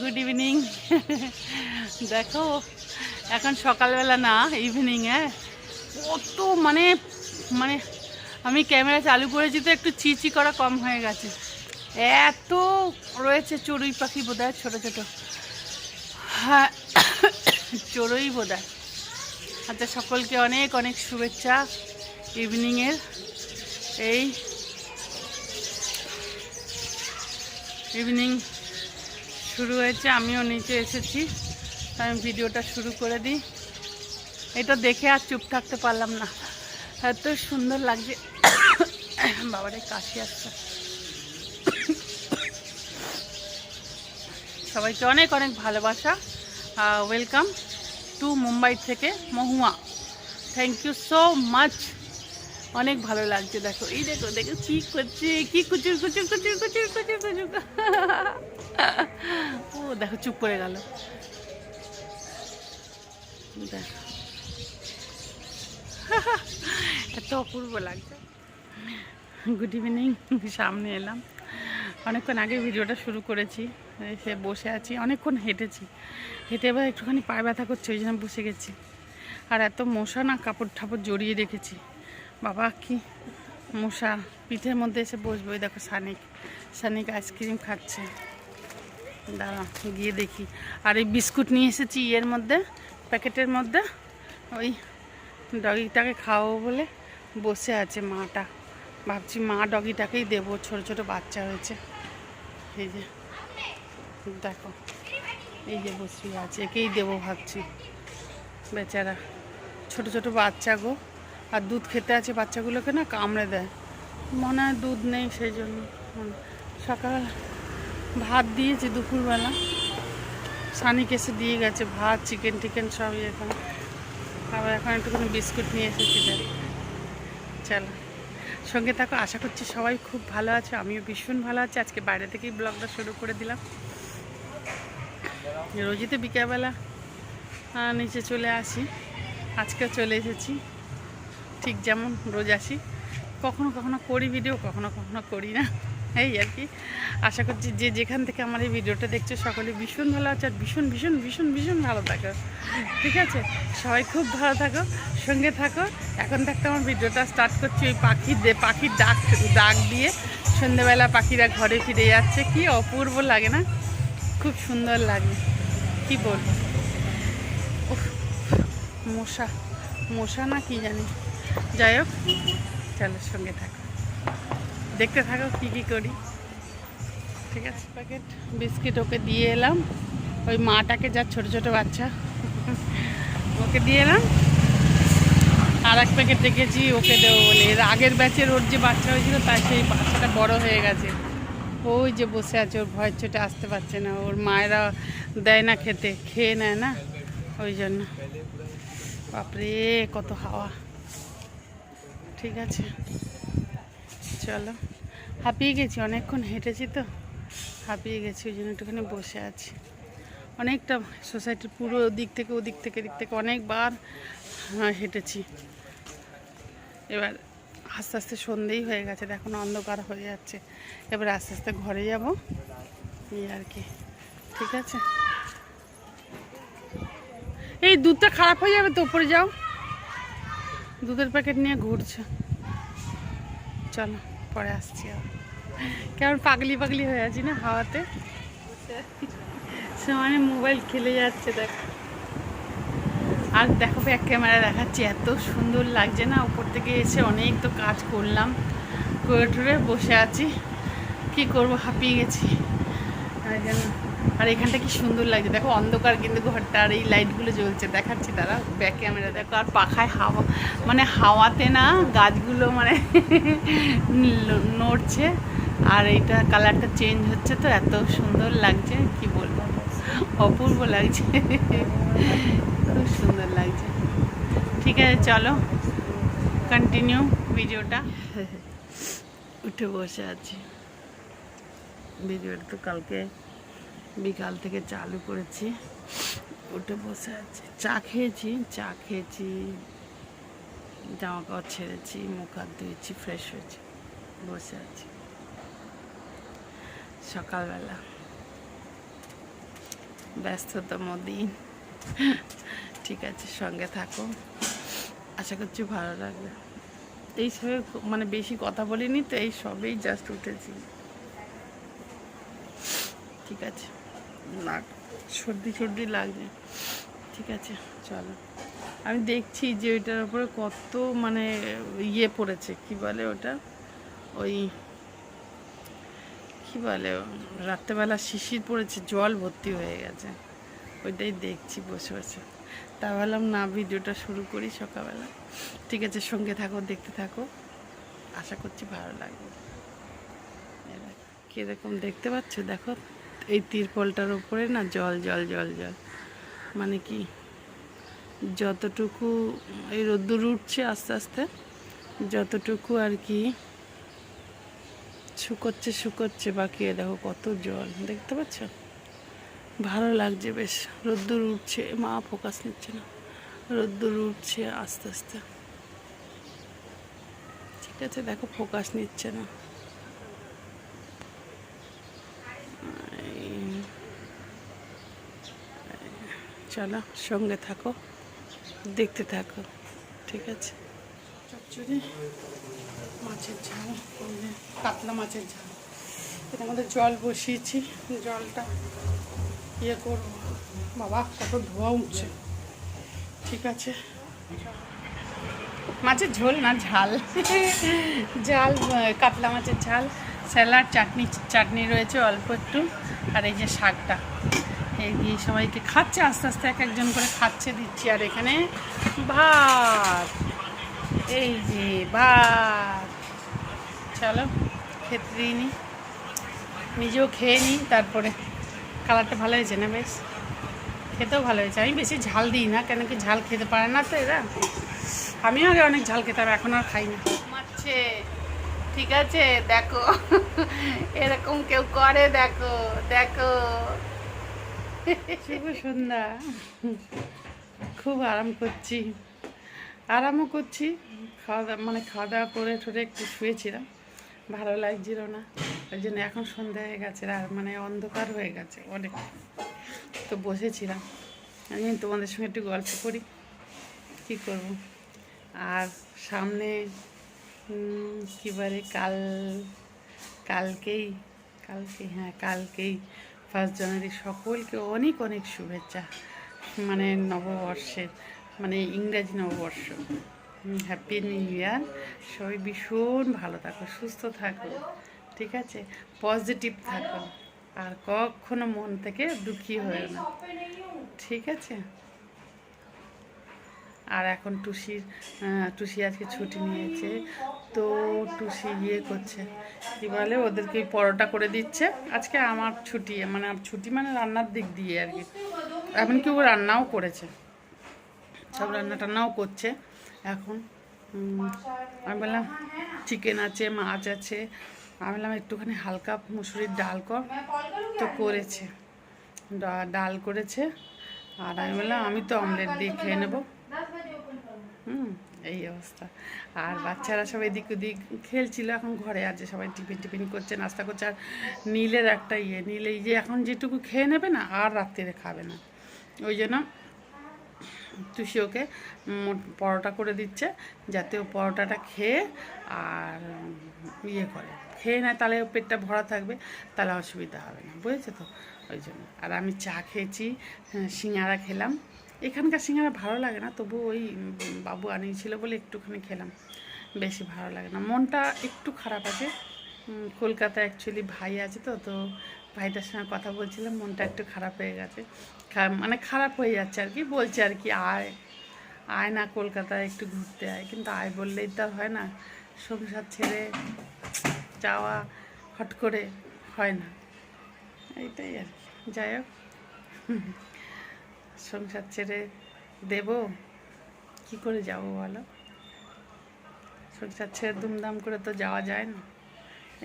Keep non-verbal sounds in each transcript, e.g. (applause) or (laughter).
Good evening দেখো, এখন সকালবেলা না ইভিনিং ইভিনিংয়ে কত মানে মানে আমি ক্যামেরা চালু করেছি তো একটু চিচি করা কম হয়ে গেছে। এত রয়েছে চড়ুই পাখি বোধ হয় ছোটো ছোটো। হ্যাঁ (coughs) চড়ুই বোধ হয় আচ্ছা সকলকে অনেক অনেক শুভেচ্ছা ইভিনিংয়ের। এই ইভিনিং শুরু হয়েছে, আমিও নিচে এসেছি আমি ভিডিওটা শুরু করে দিই। এটা দেখে আর চুপ থাকতে পারলাম না। এত সুন্দর লাগছে। বাবারে, কাশি আসছে। সবাইকে অনেক অনেক ভালোবাসা। ওয়েলকাম টু মুম্বাই থেকে Mahua. Thank you so much অনেক ভালো লাগছে, দেখো। এই দেখো দেখো কি করছে, কি কুচুর কুচুর কুচুর কুচুর কুচুর কুচুর ও, দেখো, চুপ করে গেল। দেখো। এত অপূর্ব লাগছে। গুড ইভিনিং সামনে এলাম। অনেকক্ষণ আগে ভিডিওটা শুরু করেছি সে বসে আছি, অনেকক্ষণ হেঁটেছি। হেঁটে এবার একটুখানি পায়ে ব্যথা করছে, ওই জন্য বসে গেছি। আর এত মশা না কাপড় ঠাপড় জড়িয়ে রেখেছি। বাবা, কি মশা। পিঠের মধ্যে এসে বসবো দেখো সানিক। সানিক আইসক্রিম খাচ্ছে। দাঁড়া, গিয়ে দেখি। আর এই বিস্কুট নিয়ে এসেছি ইয়ের মধ্যে, প্যাকেটের মধ্যে। ওই ডগিটাকে খাওয়াবো বলে বসে আছে মাটা। ভাবছি মা ডগিটাকেই দেবো, ছোট ছোট বাচ্চা হয়েছে। এই যে, দেখো, এই যে বসে আছে, একেই দেবো ভাবছি। বেচারা, ছোট ছোট বাচ্চা গো। আর দুধ খেতে আছে বাচ্চাগুলোকে না কামড়ে দেয়। মনে হয় দুধ নেই সেই জন্য। সকাল ভাত দিয়েছি দুপুরবেলা। সানি কেসে দিয়ে গেছে ভাত, চিকেন টিকেন সবই এখানে। আবার এখন একটুখানি বিস্কুট নিয়ে এসেছি চলো। সঙ্গে থাকো। আশা করছি সবাই খুব ভালো আছে, আমিও ভীষণ ভালো আছি। আজকে বাইরে থেকেই ব্লগটা শুরু করে দিলাম। রোজই তো বিকেলবেলা নিচে চলে আসি। আজকে চলে এসেছি। ঠিক যেমন রোজ আসি। কখনো কখনো করি ভিডিও কখনো কখনো করি না। এই আর কি। আশা করছি যে যেখান থেকে আমার এই ভিডিওটা দেখছ, সকলে ভীষণ ভালো আছে আর ভীষণ ভীষণ ভীষণ ভীষণ ভালো থাকো। ঠিক আছে? সবাই খুব ভালো থাকো, সঙ্গে থাকো। এখন থাকতে আমার ভিডিওটা স্টার্ট করছি ওই পাখির পাখির ডাক ডাক দিয়ে। সন্ধ্যেবেলা পাখিরা ঘরে ফিরে যাচ্ছে। কি অপূর্ব লাগে না? খুব সুন্দর লাগে। কি বলব? মশা মশা না কি জানি। যাই হোক, চলো সঙ্গে থাকো। দেখতে থাকো কি কি করি। ঠিক আছে প্যাকেট বিস্কিট ওকে দিয়ে এলাম। ওই মাটাকে যা ছোট ছোট বাচ্চা, ওকে দিয়ে এলাম। আর এক প্যাকেট দেখেছি ওকে দেবো বলে। এর আগের ব্যাচের ওর যে বাচ্চা হয়েছিল, তার সেই বাচ্চাটা বড় হয়ে গেছে। ওই যে বসে আছে, ওর ভয়ের চোটে আসতে পারছে না। ওর মায়েরা দেয় না খেতে, খেয়ে নেয় না, ওই জন্য। বাপরে, কত হাওয়া। ঠিক আছে। চলো। হাঁপিয়ে গেছি, অনেকক্ষণ হেঁটেছি তো। হাঁপিয়ে গেছি, ওই জন্য একটুখানি বসে আছি। অনেকটা সোসাইটির পুরো দিক থেকে, ওদিক থেকে দিক থেকে অনেকবার হেঁটেছি। এবার আস্তে আস্তে সন্ধেই হয়ে গেছে এখন অন্ধকার হয়ে যাচ্ছে। এবার আস্তে আস্তে ঘরে যাব এই আর কি, ঠিক আছে? এই দুধটা খারাপ হয়ে যাবে তো, উপরে যাও। দুধের প্যাকেট নিয়ে ঘুরছে। চলো। পরে আসছি কেমন পাগলি পাগলি হয়ে আছি না হাওয়াতে? সে মানে মোবাইল খেলে যাচ্ছে, দেখ। আর দেখো ব্যাক ক্যামেরা দেখাচ্ছি, এত সুন্দর লাগছে না। উপর থেকে এসে অনেক তো কাজ করলাম। করে বসে আছি। কি করব? হাঁপিয়ে গেছি। আর এখানটা কি সুন্দর লাগছে। দেখো অন্ধকার কিন্তু ঘরটা আর এই লাইটগুলো জ্বলছে। দেখাচ্ছি তারা ব্যাক ক্যামেরা দেখো, আর পাখায় হাওয়া। মানে হাওয়াতে না গাছগুলো মানে (laughs) নড়ছে। আর এইটা কালারটা চেঞ্জ হচ্ছে তো, এত সুন্দর লাগছে। কি বলব? অপূর্ব লাগছে। খুব সুন্দর লাগছে। ঠিক আছে, চলো। কন্টিনিউ ভিডিওটা। উঠে বসে আছি। ভিডিওটা তো কালকে বিকাল থেকে চালু করেছি। উঠে বসে আছি। চা খেয়েছি চা খেয়েছি। জামা কাপড় ছেড়েছি, মুখ হাত ধুয়েছি ফ্রেশ হয়েছি, বসে আছি। সকালবেলা। ব্যস্ততম দিন। ঠিক আছে, সঙ্গে থাকো। আশা করছি ভালো লাগবে। এই সবে মানে বেশি কথা বলিনি তো, এই সবেই জাস্ট উঠেছি। ঠিক আছে। না সর্দি সর্দি লাগছে ঠিক আছে, চলো। আমি দেখছি যে ওইটার উপরে কত মানে ইয়ে পড়েছে, কি বলে ওটা? ওই কি বলে, রাত্রেবেলা শিশির পড়েছে, জল ভর্তি হয়ে গেছে। ওইটাই দেখছি, বসে বসে। তা ভাবলাম, না, ভিডিওটা শুরু করি সকালবেলা। ঠিক আছে, সঙ্গে থাকো, দেখতে থাকো। আশা করছি ভালো লাগবে। কীরকম দেখতে পাচ্ছ, দেখো। এই তিরপলটার উপরে না জল জল জল জল। মানে কি, যতটুকু এই রোদ্দুর উঠছে আস্তে আস্তে, যতটুকু আর কি শুকোচ্ছে শুকোচ্ছে, বাকি দেখো কত জল, দেখতে পাচ্ছ? ভালো লাগছে বেশ, রোদ্দুর উঠছে, মা ফোকাস নিচ্ছে না, রোদ্দুর উঠছে আস্তে আস্তে। ঠিক আছে, দেখো ফোকাস নিচ্ছে না। চলো, সঙ্গে থাকো, দেখতে থাকো, ঠিক আছে? চচ্চড়ি, মাছের ঝাল যে কাতলা মাছের ঝাল। এর মধ্যে জল বসিয়েছি, জলটা ইয়ে করব। বাবা, কত ধোয়া উঠছে। ঠিক আছে? মাছের ঝোল না, ঝাল। ঝাল, কাতলা মাছের ঝাল, স্যালাড, চাটনি চাটনি রয়েছে অল্প একটু, আর এই যে শাকটা। এই দিয়ে সবাইকে খাচ্ছে, আস্তে আস্তে এক একজন করে খাচ্ছে দিচ্ছি আর এখানে ভাত। এই যে ভাত। চলো, খেতে দিইনি নিজেও খেয়ে নিই তারপরে কালারটা ভালো হয়েছে না বেশ? খেতেও ভালো হয়েছে। আমি বেশি ঝাল দিই না, কেন কি ঝাল খেতে পারে না তো এরা? আমিও আগে অনেক ঝাল খেতাম, এখন আর খাই না। মারছে ঠিক আছে, দেখো। এরকম কেউ করে, দেখো দেখো। শুভ সন্ধ্যা। খুব আরাম করছি। আরামও করছি। খাওয়া দাওয়া মানে খাওয়া দাওয়া করে ঠোরে একটু শুয়েছিলাম। ভালো লাগছিল না। ওই জন্য এখন সন্ধ্যা হয়ে গেছে। আর মানে অন্ধকার হয়ে গেছে অনেক। তো বসেছিলাম। আমি তোমাদের সঙ্গে একটু গল্প করি। কী করব? আর সামনে কী বলে? কাল, কালকেই কালকে হ্যাঁ কালকেই ফার্স্ট জানুয়ারি সকলকে অনেক অনেক শুভেচ্ছা। মানে নববর্ষের মানে ইংরাজি নববর্ষ। হ্যাপি নিউ ইয়ার সবাই ভীষণ ভালো থাকো, সুস্থ থাকো, ঠিক আছে? পজিটিভ থাকো। আর কখনো মন থেকে দুঃখী হয়ে না, ঠিক আছে? আর এখন টুসির টুসি আজকে ছুটি নিয়েছে। তো টুসি ইয়ে করছে। কী বলে, ওদেরকে পরোটা করে দিচ্ছে। আজকে আমার ছুটি মানে ছুটি মানে রান্নার দিক দিয়ে আর কি। এমনকি ও রান্নাও করেছে। সব রান্না টান্নাও করছে। এখন আমি বললাম চিকেন আছে, মাছ আছে। আমি বললাম, একটুখানি হালকা মুসুরির ডাল কর। তো করেছে। ডাল করেছে। আর আমি বললাম, আমি তো অমলেট দিয়ে খেয়ে নেব। হুম। এই অবস্থা। আর বাচ্চারা সব এদিক ওদিক খেলছিল এখন ঘরে আছে সবাই টিফিন টিফিন করছে নাস্তা করছে আর নীলের একটা ইয়ে নীল এই যে এখন যেটুকু খেয়ে নেবে না আর রাত্রিরে খাবে না। ওই জন্য তুষি ওকে পরোটা করে দিচ্ছে যাতে ও পরোটাটা খেয়ে আর ইয়ে করে। খেয়ে নেয় তাহলে পেটটা ভরা থাকবে তাহলে অসুবিধা হবে না বুঝেছ তো? ওই জন্য। আর আমি চা খেয়েছি হ্যাঁ, সিঙ্গারা খেলাম। এখানকার সিঙ্গারা ভালো লাগে না তবু ওই বাবু আনিয়েছিল বলে একটুখানি খেলাম। বেশি ভালো লাগে না। মনটা একটু খারাপ আছে। উম, কলকাতায় অ্যাকচুয়ালি ভাই আছে তো তো ভাইটার সঙ্গে কথা বলছিলাম মনটা একটু খারাপ হয়ে গেছে। মানে খারাপ হয়ে যাচ্ছে আর কি বলছে আর কি আয় আয় না কলকাতায় একটু ঘুরতে আয়। কিন্তু আয় বললেই তো হয় না। সংসার ছেড়ে যাওয়া হট করে হয় না। এইটাই আর কি। যাই হোক। সংসার ছেড়ে দেব? কি করে যাব বলো? সংসার ছেড়ে দুমদাম করে তো যাওয়া যায় না।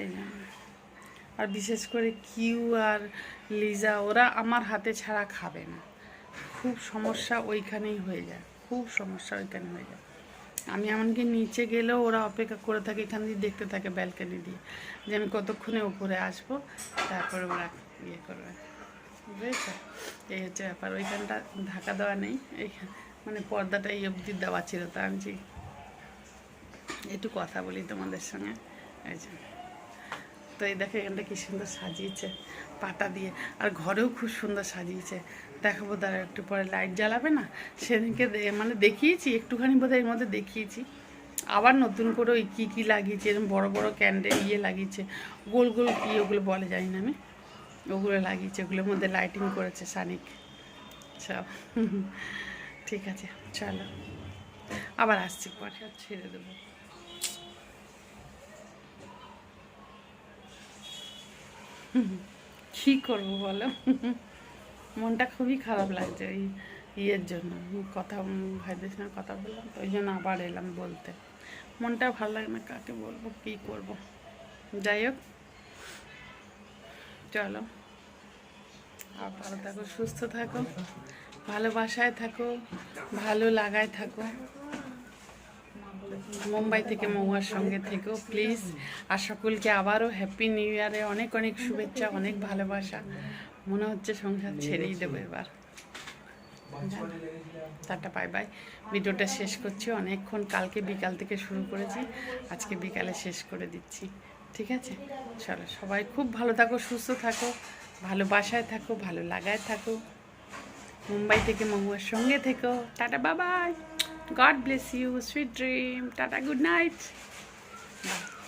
এই জন্য আর বিশেষ করে কিউ আর লিজা, ওরা আমার হাতে ছাড়া খাবে না। খুব সমস্যা ওইখানেই হয়ে যায়। খুব সমস্যা ওইখানে হয়ে যায়। আমি এমনকি নিচে গেলেও ওরা অপেক্ষা করে থাকে, এখান দিয়ে দেখতে থাকে ব্যালকানি দিয়ে। যে আমি কতক্ষণে উপরে আসব, তারপরে ওরা ইয়ে করবে। বুঝেছ? এই হচ্ছে ব্যাপার, ওইখানটা ঢাকা দেওয়া নেই, এইখান মানে পর্দাটা এই অবধি দেওয়া ছিল, তা আমি যে একটু কথা বলি তোমাদের সঙ্গে। তো এই দেখো এখানটা কি সুন্দর সাজিয়েছে, পাতা দিয়ে, আর ঘরেও খুব সুন্দর সাজিয়েছে। দেখাবো তারা একটু পরে লাইট জ্বালাবে না? সেদিনকে মানে দেখিয়েছি, একটুখানি বোধহয় এর মধ্যে দেখিয়েছি। আবার নতুন করে ওই কী কী লাগিয়েছে এরকম বড় বড় ক্যান্ডেল ইয়ে লাগিয়েছে, গোল গোল কী ওগুলো বলে জানি না আমি। ওগুলো লাগিয়েছে ওগুলোর মধ্যে লাইটিং করেছে সানিক। সব ঠিক আছে, চলো। আবার আসছি পরে ছেড়ে দেবো। কী করব বলো? মনটা খুবই খারাপ লাগছে ওই ইয়ের জন্য, কথা ভাইদের সঙ্গে কথা বললাম তো, ওই জন্য আবার এলাম বলতে। মনটা ভালো লাগে না, কাকে বলব, কী করব? যাই হোক, চলো। ভালো থাকো, সুস্থ থাকো, ভালোবাসায় থাকো, ভালো লাগায় থাকো। মুম্বাই থেকে মৌয়ার সঙ্গে থেকেও প্লিজ আর সকলকে আবারও হ্যাপি নিউ ইয়ারে অনেক অনেক শুভেচ্ছা, অনেক ভালোবাসা। মনে হচ্ছে সংসার ছেড়েই দেবো এবার। টাটা বাই বাই ভিডিওটা শেষ করছি, অনেকক্ষণ কালকে বিকাল থেকে শুরু করেছি, আজকে বিকালে শেষ করে দিচ্ছি। ঠিক আছে? চলো, সবাই খুব ভালো থাকো, সুস্থ থাকো। ভালোবাসায় থাকো ভালো লাগায় থাকো। মুম্বাই থেকে মহুয়ার সঙ্গে থেকো। Tata, Babai. God bless you, sweet dream. Tata, good night. Bye.